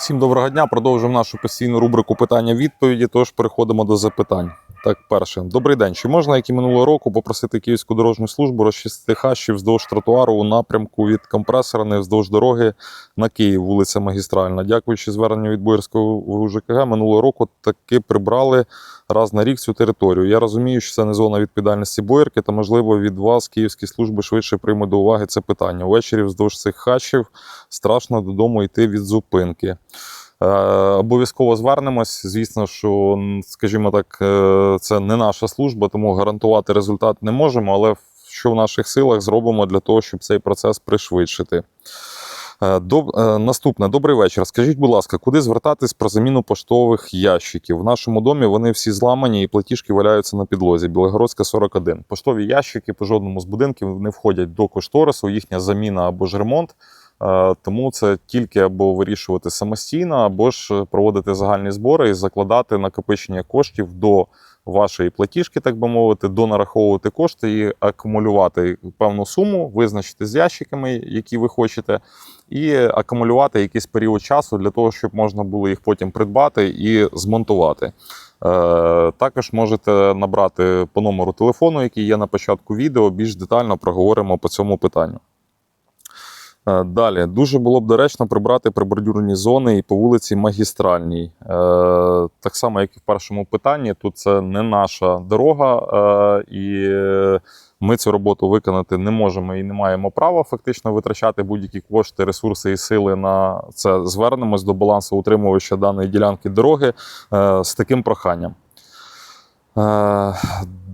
Всім доброго дня. Продовжуємо нашу постійну рубрику питання-відповіді. Тож переходимо до запитань. Так, перше, добрий день. Чи можна, як і минулого року, попросити Київську дорожню службу розчистити хащі вздовж тротуару у напрямку від компресора не вздовж дороги на Київ, вулиця Магістральна? Дякуючи зверненню від Боярського УЖКГ, минулого року таки прибрали раз на рік цю територію. Я розумію, що це не зона відповідальності Боярки, та можливо від вас київські служби швидше приймуть до уваги це питання. Увечері вздовж цих хащів страшно додому йти від зупинки. Е, Обов'язково звернемось. Звісно, що, скажімо так, е, це не наша служба, тому гарантувати результат не можемо, але що в наших силах зробимо для того, щоб цей процес пришвидшити. Е, Доб... Наступне, добрий вечір. Скажіть, будь ласка, куди звертатись про заміну поштових ящиків? В нашому домі вони всі зламані і платіжки валяються на підлозі. Білогородська 41. Поштові ящики по жодному з будинків не входять до кошторису, їхня заміна або ж ремонт. Е, Тому це тільки або вирішувати самостійно, або ж проводити загальні збори і закладати накопичення коштів до вашої платіжки, так би мовити, донараховувати кошти і акумулювати певну суму, визначити з ящиками, які ви хочете, і акумулювати якийсь період часу для того, щоб можна було їх потім придбати і змонтувати. Е, Також можете набрати по номеру телефону, який є на початку відео. Більш детально проговоримо по цьому питанню. Е, Далі дуже було б доречно прибрати прибордюрні зони і по вулиці Магістральній. Е, Так само, як і в першому питанні, тут це не наша дорога, е, і ми цю роботу виконати не можемо і не маємо права фактично витрачати будь-які кошти, ресурси і сили на це. Звернемось до балансу утримувача даної ділянки дороги з таким проханням.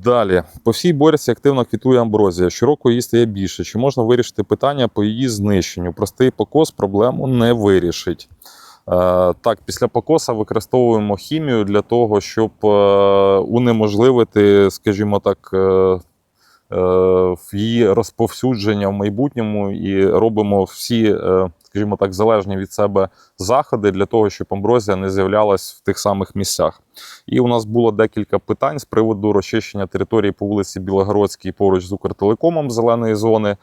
Далі, по всій борці активно квітує амброзія. Щороку її стає більше. Чи можна вирішити питання по її знищенню? Простий покос проблему не вирішить. Е, так, після покоса використовуємо хімію для того, щоб е, унеможливити, скажімо так, е, її розповсюдження в майбутньому і робимо всі, скажімо так, залежні від себе заходи для того, щоб амброзія не з'являлась в тих самих місцях. І у нас було декілька питань з приводу розчищення території по вулиці Білогородській поруч з Укртелекомом зеленої зони. Е,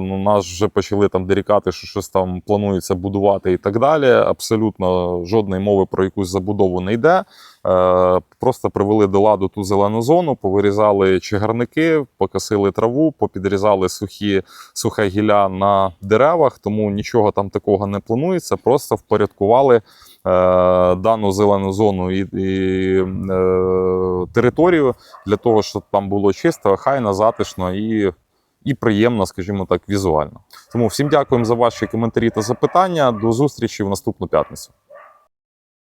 ну, нас вже почали там дорікати, що щось там планується будувати і так далі. Абсолютно жодної мови про якусь забудову не йде. Е, просто привели до ладу ту зелену зону, повирізали чагарники, покосили траву, попідрізали сухі, сухе гілля на деревах, тому нічого там такого не планується. Просто впорядкували е, дану зелену і, і е, територію для того, щоб там було чисто, хайно, затишно і, і приємно, скажімо так, візуально. Тому всім дякуємо за ваші коментарі та запитання. До зустрічі в наступну п'ятницю.